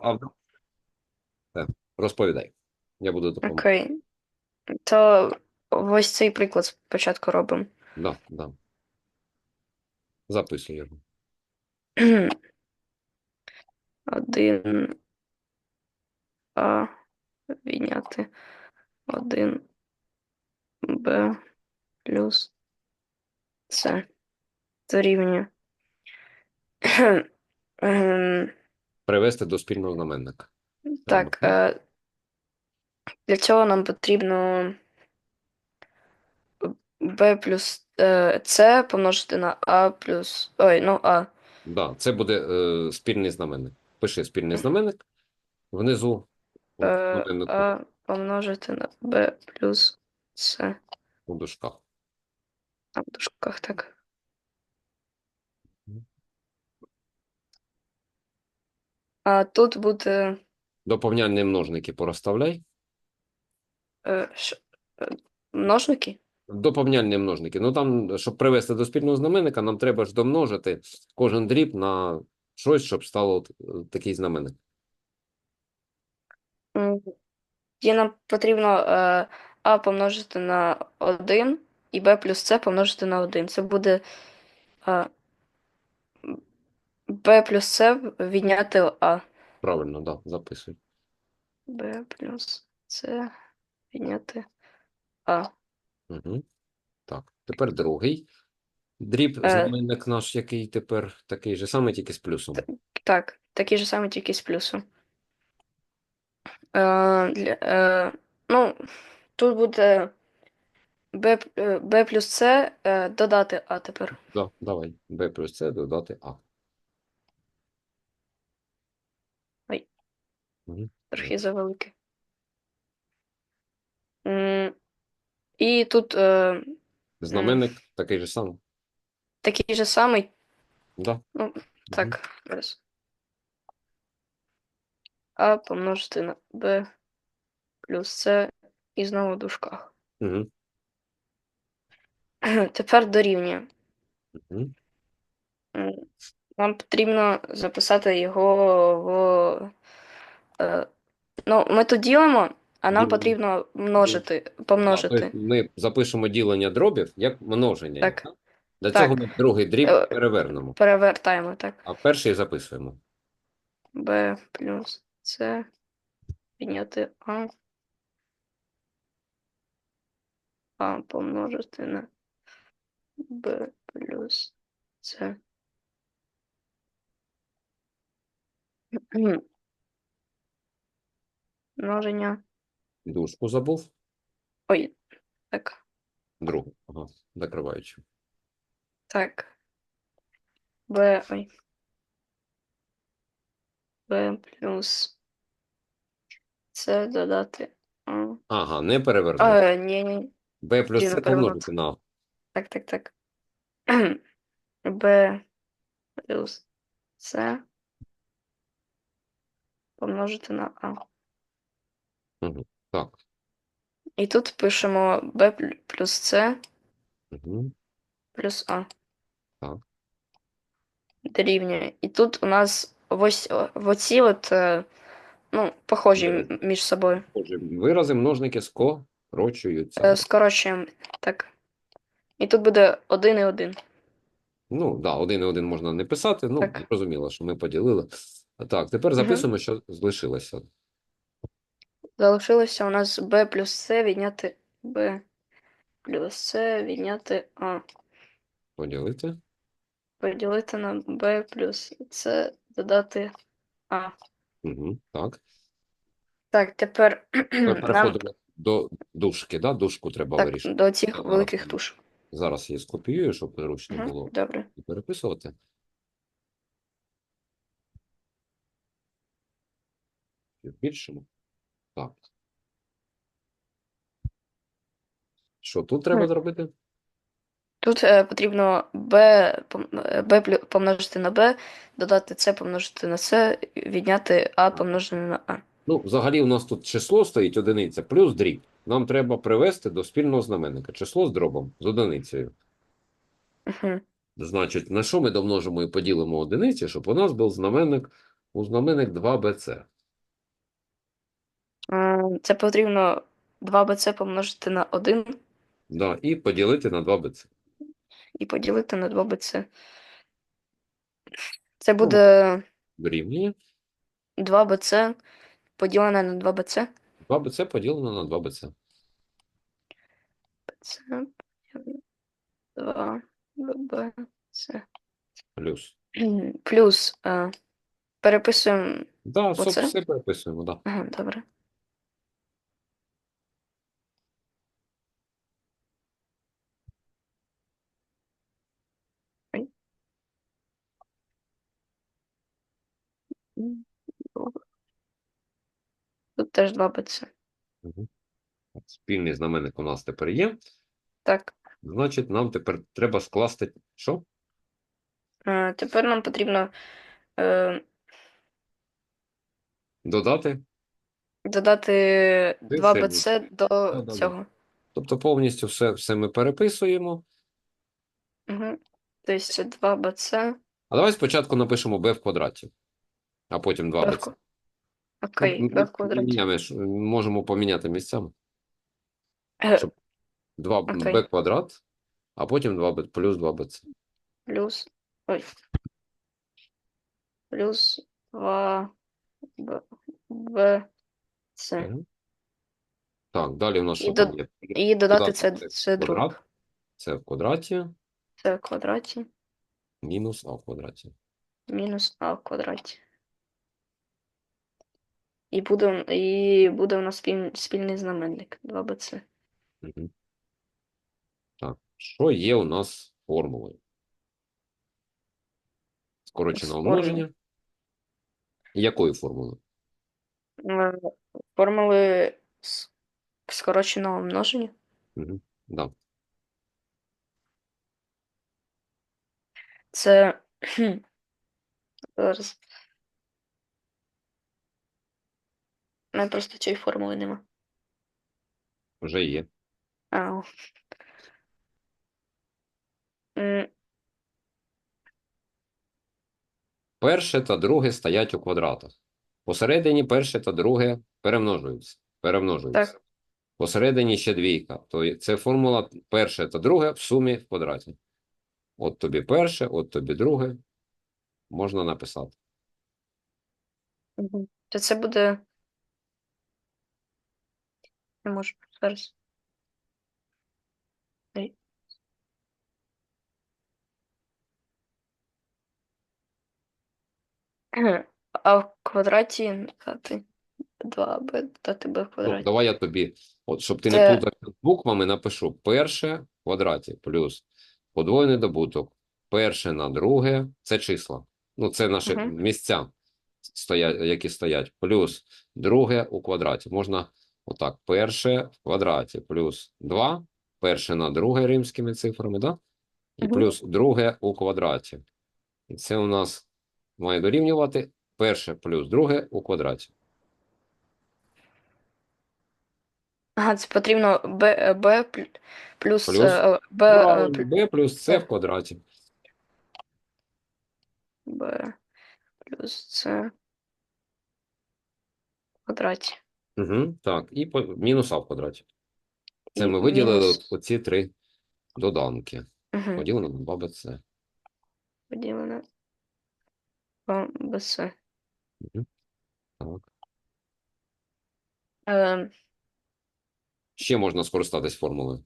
а... Розповідай. Я буду допомагати. Окей. То ось цей приклад спочатку робимо. Да, да. Записуй його. Один А відняти один Б плюс С дорівнює. Привести до спільного знаменника. Так, е, для цього нам потрібно b плюс е, С помножити на А плюс. Ой, ну А. Да, це буде е, спільний знаменник. Пиши спільний знаменник. Внизу Е, А помножити на b плюс С. у дужках. А в дужках так. А тут буде Доповняльні множники порозставляй. е, ш- е, множники. Доповняльні множники. Ну там, щоб привести до спільного знаменника, нам треба ж домножити кожен дріб на щось, щоб стало от, е, такий знаменник. М, нам потрібно е, А помножити на 1 і b плюс С помножити на 1. Це буде е, b плюс С відняти А. Правильно, да, записуй. b плюс С відняти А. Угу. Так, тепер другий. Дріб, Е. знаменник наш, який тепер такий же самий, тільки з плюсом. Так, такий же самий, тільки з плюсом. Е, для, е, ну, тут буде b, е, b плюс С е, додати А тепер. Да, давай. b плюс c додати а. Мгм. Трохи завелике. М, І тут е, Знаменник такий же самий. такий же самий, Да. ну, Мгм. так, раз. А помножити на b плюс С і знову в дужках. Угу. Тепер дорівнює. Угу. М, Нам потрібно записати його в. Е, ну, ми тут ділимо, а нам Ділимо. потрібно множити, помножити. Ми запишемо ділення дробів як множення. Так. Для Так. цього ми другий дріб Е, перевернемо, Перевертаємо, так. а перший записуємо. b плюс С підняти А. А помножити на b плюс С. Множення. Дужку забув, Ой, так. другу. Ага, закриваючи. Так. b, ой. b плюс С додати А. Ага, не перевернув. А, ні, ні. b плюс c помножити на. Так, так, так. b плюс С помножити на А. Так. І тут пишемо b плю- плюс С Угу. плюс А. Так. Дорівнює. І тут у нас ось о- в оці от, е, ну, похожі м- Вирази. між собою. Отже, вирази множники скорочуються. Е, Скорочуємо. Так. І тут буде 1 і 1. Ну, да, один і один можна не писати. Ну, Так. зрозуміло, що ми поділили. Так, тепер Мгм. записуємо, що залишилося. Залишилося у нас b плюс С відняти b плюс С відняти А. Поділити. Поділити на b плюс С додати А. Угу. Так. Так, тепер Тепер нам переходимо до дужки, да? Дужку треба так, вирішити. до цих великих туш. Зараз її скопіюю, щоб зручно Мгм, було Добре. переписувати. Збільшимо. Так. Що тут треба зробити? Тут е, потрібно b, пом- е, b плю- помножити на b, додати c помножити на c, відняти a помножене на a. Ну, взагалі, у нас тут число стоїть одиниця плюс дріб. Нам треба привести до спільного знаменника. Число з дробом, з одиницею. Угу. Значить, на що ми домножимо і поділимо одиниці, щоб у нас був знаменник у знаменник 2bc. Е, Це потрібно 2bc помножити на 1 Да, і поділити на 2bc. і поділити на 2bc. Це буде Дорівнює. 2bc поділене на 2bc. 2bc поділено на 2bc. Це 2 bc. Плюс. Плюс е, переписуємо. Да, все, Оце? все переписуємо, да. Ага, добре. Тут теж 2 bc. Мгм. Спільний знаменник у нас тепер є. Так, Значить, нам тепер треба скласти що? е, тепер нам потрібно е, Додати. додати 2 все bc до Да-да-да. цього. Тобто повністю все, все ми переписуємо. Угу. Тобто це 2 bc. А давай спочатку напишемо b в квадраті, а потім 2bc. Легко. Окей, Ну, b в квадраті. міняємо, можемо поміняти місцями. Е, щоб- 2b квадрат, а потім 2b плюс 2bc. Плюс. Ой. Плюс 2 б, б це. Так, далі у нас І до- є? І додати це, це друг. Це в квадраті Це в квадраті. мінус а в квадраті. Мінус а в квадраті. І буде, і буде у нас спіль, спільний знаменник 2bc. Мгм. Так, що є у нас формулою? Скорочене Формула. умноження. Якою формулою? Е, Формули скороченого множення. Угу. Да. Це. Зараз. У мене просто цієї формули нема. Вже є. А. М, Перше та друге стоять у квадратах. Посередині перше та друге перемножуються. Перемножуються. Так. Посередині ще двійка. То це формула перше та друге в сумі в квадраті. От тобі перше, от тобі друге. Можна написати. Мгм. То це буде. Не можу зараз. А в квадраті дати 2b дати b в Ну, квадраті. давай я тобі, от щоб ти не Це- плутався з буквами, напишу перше в квадраті плюс подвоєний добуток. Перше на друге це числа. Ну, це наші Мгм. місця, стоять, які стоять. Плюс друге у квадраті. Можна отак. Перше в квадраті плюс 2. Перше на друге римськими цифрами, да? І плюс друге у квадраті. І це у нас має дорівнювати перше плюс друге у квадраті. Ага, це потрібно b, е, b плюс, Плюс. е, b, е, плю- b плюс c в квадраті. b плюс c в квадраті. Угу, так, і по, мінус а в квадраті. Це І ми виділили мінус- оці три доданки. Угу. Поділено на 2bc. Поділене на bc. Угу. Так. Е, Ще можна скористатись формулою.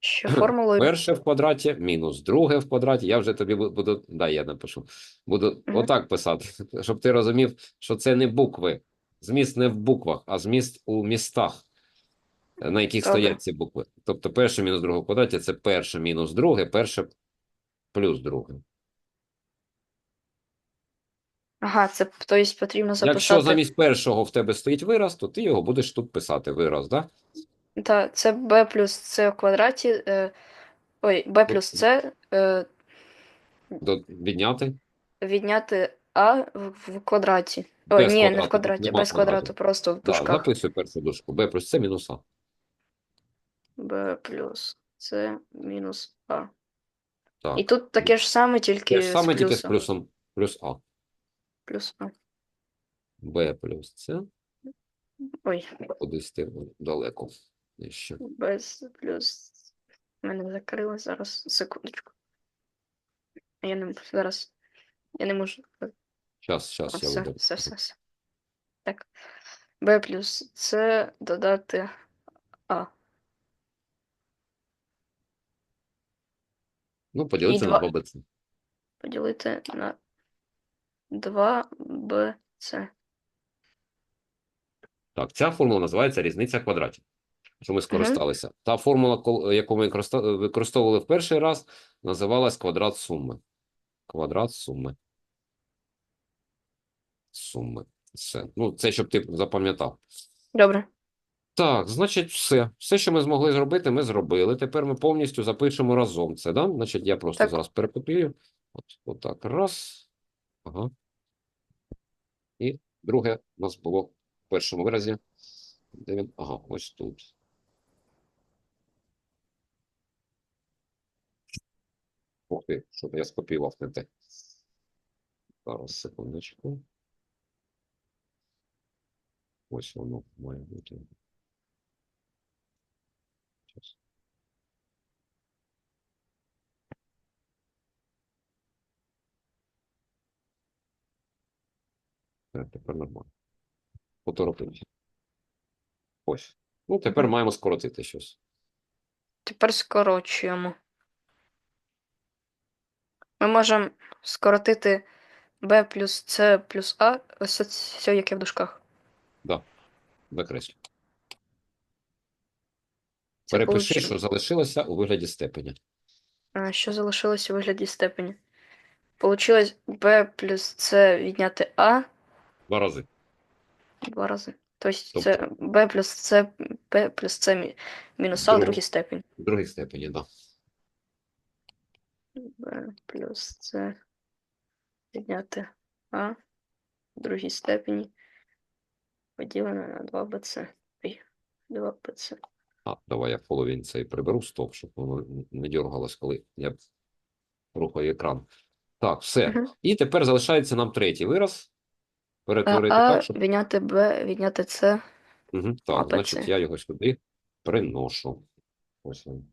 що формулою Перше в квадраті мінус друге в квадраті. Я вже тобі буду. Дай я напишу. Буду Мгм. отак писати, щоб ти розумів, що це не букви. Зміст не в буквах, а зміст у містах, е, на яких Добре. стоять ці букви. Тобто перше мінус друге в квадраті це перше мінус друге, перше плюс друге. Ага, це тобто потрібно Якщо замість першого в тебе стоїть вираз, то ти його будеш тут писати вираз, да? Та, це b плюс c в квадраті. Е, ой, b плюс c е, До, відняти. відняти а в, квадраті. Ой, Без ні, не в квадраті, нема без квадрату, просто в Да, дужках. записуй першу дужку. b плюс c мінус а. b плюс c мінус а. Так. І тут таке ж саме, тільки Те ж саме з тільки з плюсом. плюсом плюс а. плюс А. b плюс c. Ой, Кудись ти далеко. Ще. без плюс. Мене закрилось зараз. Секундочку. Я не зараз. Я не можу. Час, А, я все, видав. все, все, все. Так. Б плюс С додати А. Ну, поділити І на два. 2bc. Поділити на 2 Б С. Так, ця формула називається різниця квадратів. Що ми скористалися. Та формула, кол- яку ми використа- використовували в перший раз, називалась квадрат суми. Квадрат суми. Суми. Все. Ну, це щоб ти запам'ятав. Добре. Так, значить, все. Все, що ми змогли зробити, ми зробили. Тепер ми повністю запишемо разом це, да? Значить, я просто Так. зараз перекопію. От, отак, раз. Ага. І друге у нас було в першому виразі. Де він? Ага, ось тут. Ух ти, що я скопіював не те. Зараз, секундочку. Ось воно має бути. Щас. Е, Тепер нормально. Поторопився. Ось. Ну, тепер маємо скоротити щось. Тепер скорочуємо. Ми можемо скоротити Б плюс С плюс А, ось це все, яке в дужках. Закреслю. Це Перепиши, що залишилося у вигляді степеня. А, Що залишилось у вигляді степені? Получилось Б плюс С відняти А Два рази. два рази. Тобто Тобто- це Б плюс С, Б плюс мі- мінус А в другій степені. У другій степені, так. Да. Б плюс С відняти А в другій степені поділене на 2БЦ. Ой, 2БЦ. А, давай я половин цей приберу стоп, щоб воно не дергалось, коли я рухаю екран. Так, все. Мгм. І тепер залишається нам третій вираз. А, Перетворити а так, щоб. відняти Б, відняти С. Угу, так, Б, значить, я його сюди приношу. Ось він.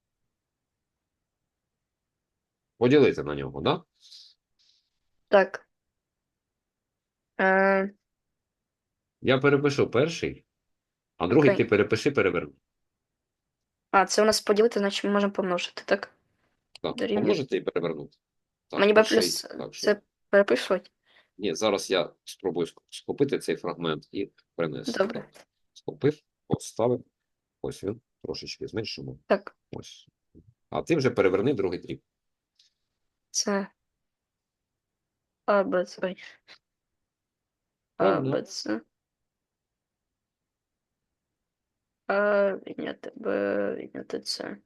Поділити на нього, так? Да? Так. Е, Я перепишу перший, а другий Окей. ти перепиши, переверни. а, це у нас поділити, значить ми можемо помножити, так? Так, Дорівнює. помножити і перевернути. Так, Мені Б перший, плюс так, що- С переписувати? Ні, зараз я спробую ск- схопити цей фрагмент і принести. Добре. Схопив, поставив. Ось він. Трошечки зменшимо. Так, Ось. А ти вже переверни другий тріп. це А, Б. Ой. А. Б, С. А, відняти Б, відняти С.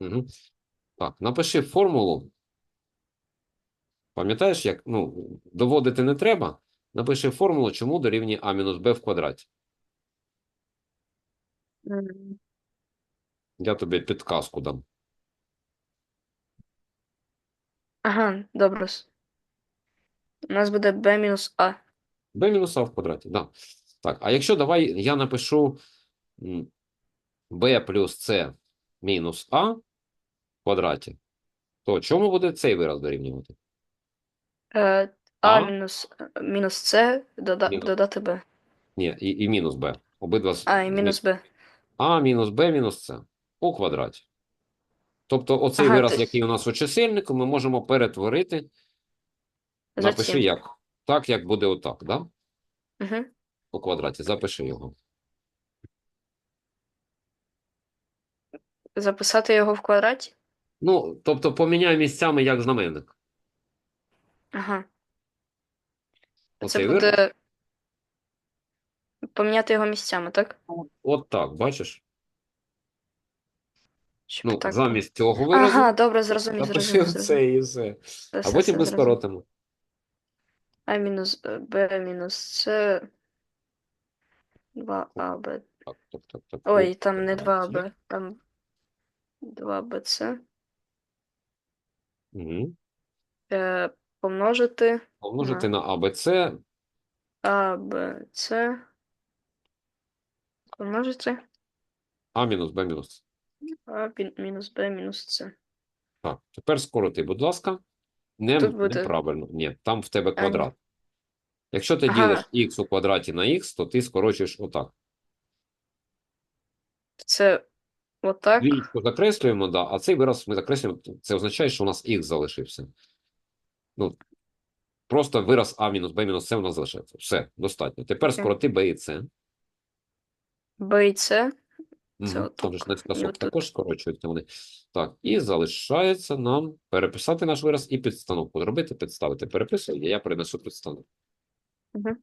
Угу. Так, напиши формулу. Пам'ятаєш, як ну, доводити не треба. Напиши формулу, чому дорівнює А мінус Б в квадраті. М, Я тобі підказку дам. Ага, добре. У нас буде Б мінус А. Б мінус А в квадраті, да. Так, а якщо давай я напишу Б плюс С мінус А в квадраті, то чому буде цей вираз дорівнювати? Е, А мінус, мінус С дода, Мінус. додати Б. Ні, і, і мінус Б. Обидва з- А, і мінус Б. А мінус Б мінус С у квадраті. Тобто оцей Ага, вираз, ти- який у нас у чисельнику, ми можемо перетворити. За Напиши цим. як. Так, як буде отак, да? Угу. У квадраті. Запиши його. Записати його в квадраті? Ну, тобто поміняй місцями як знаменник. Ага. Оцей Це вираз. буде поміняти його місцями, так? От так, бачиш? Щоб Ну, так. замість цього виразу Ага, добре, зрозумів, зрозумів, зрозумів. оце і все. Все, А все, потім все, ми зрозумів. скоротимо. А мінус е, Б мінус С. 2А, Б. Так, так, так, так. Ой, там не 2А. Б, там 2БЦ. Мгм. Е, помножити помножити на ABC А, Помножити. А мінус Б мінус А мінус Б мінус С. Так, тепер скороти, будь ласка. Не, Тут буде- Неправильно. Ні, там в тебе квадрат. Якщо ти Ага. ділиш х у квадраті на х, то ти скорочуєш отак. Це отак. Двічку закреслюємо, да, а цей вираз ми закреслюємо. Це означає, що у нас х залишився. Ну, просто вираз А мінус Б мінус С у нас залишається. Все, достатньо. Тепер скороти Б і С. Б і С. Отак. Ж І наскосок також скорочуються вони. Так, і залишається нам переписати наш вираз і підстановку зробити, підставити. Переписую, я перенесу підстановку. Мгм.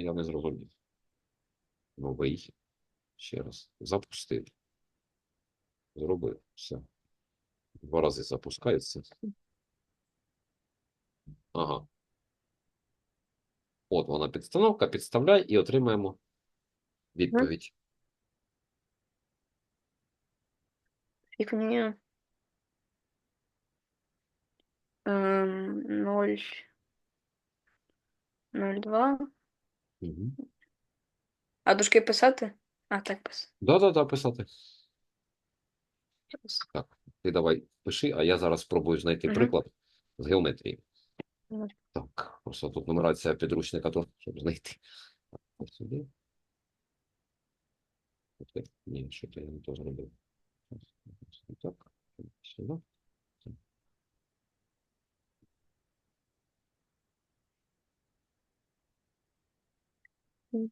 Я не зрозумів. Новий. Ще раз. Запустив. Зробив. Все. Два рази запускається. Ага. От вона підстановка. Підставляй і отримаємо відповідь. Мені. Ем, 0. 0,2. Угу. А дужки писати? А, так писати. Да-да-да, писати. Так, ти давай пиши, а я зараз спробую знайти Мгм. приклад з геометрії. Так, просто тут нумерація підручника, то щоб знайти. Так, сюди. Ні, що то я не то зробив. Так, сюди. Мгм.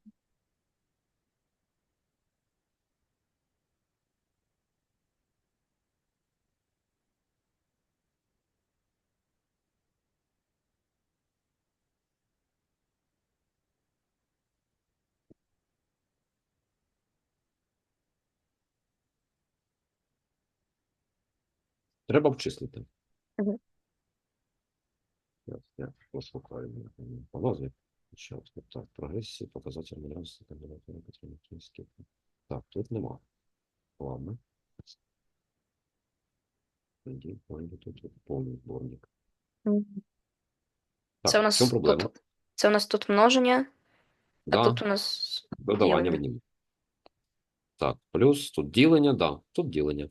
Треба обчислити. Мгм. Я, я пошукаю мені по назві. Ще от, так, прогресії, показатель модерації, температури, потрібні скільки. Так, тут нема. Ладно. Тоді пойду тут повний зборник. Так, Це у в нас чому проблема? тут, це у нас тут множення, а тут у нас додавання ділення. віднімання. Так, плюс тут ділення, да, тут ділення.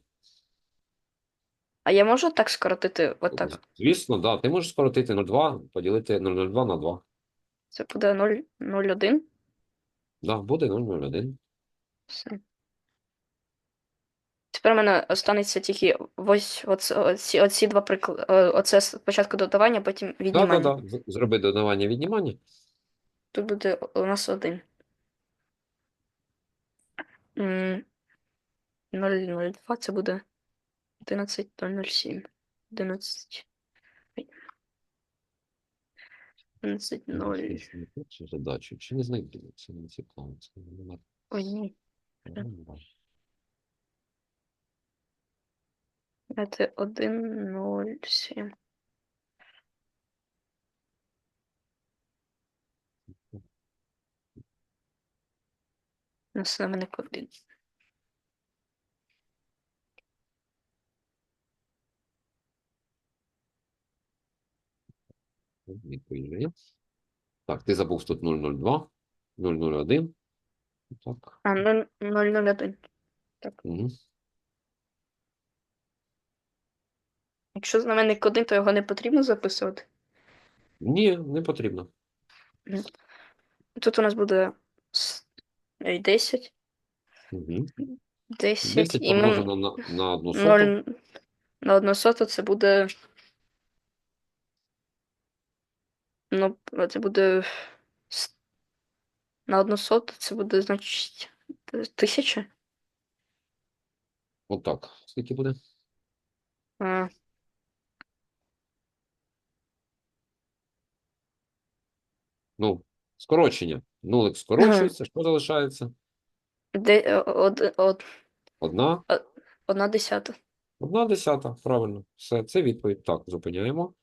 А я можу так скоротити отак? Звісно, да, ти можеш скоротити 0,2, поділити 0,02 на 2. Це буде 0, 0,1. Да, буде 0,01. Все. Тепер у мене останеться тільки ось оце, оці, оці два приклади. Оце спочатку додавання, потім віднімання. да, да. з- Зроби додавання віднімання. Тут буде у нас один. 0,02 це буде 11,007. 11. ой. 11,0. Цю задачу. Чи не знайду? Це не цікаво. Це не номер. Ой, ні. Це 1,07. На знаменник 1. Відповідь. Так, ти забув тут 002, 001. Так. А, 0, 0,01. Угу. Якщо знаменник 1, то його не потрібно записувати. Ні, не потрібно. Тут у нас буде с- ой, 10. Угу. 10, 10 і ми помножено на, на одну соту. 0 на 1 соту це буде. Ну, це буде. На 1 соту це буде, значить, тисяча. Отак. Скільки буде? А, Ну, скорочення. Нулик скорочується. Що залишається? де, од, од, Одна. одна десята. Одна десята. Правильно. Все, це відповідь. Так, зупиняємо.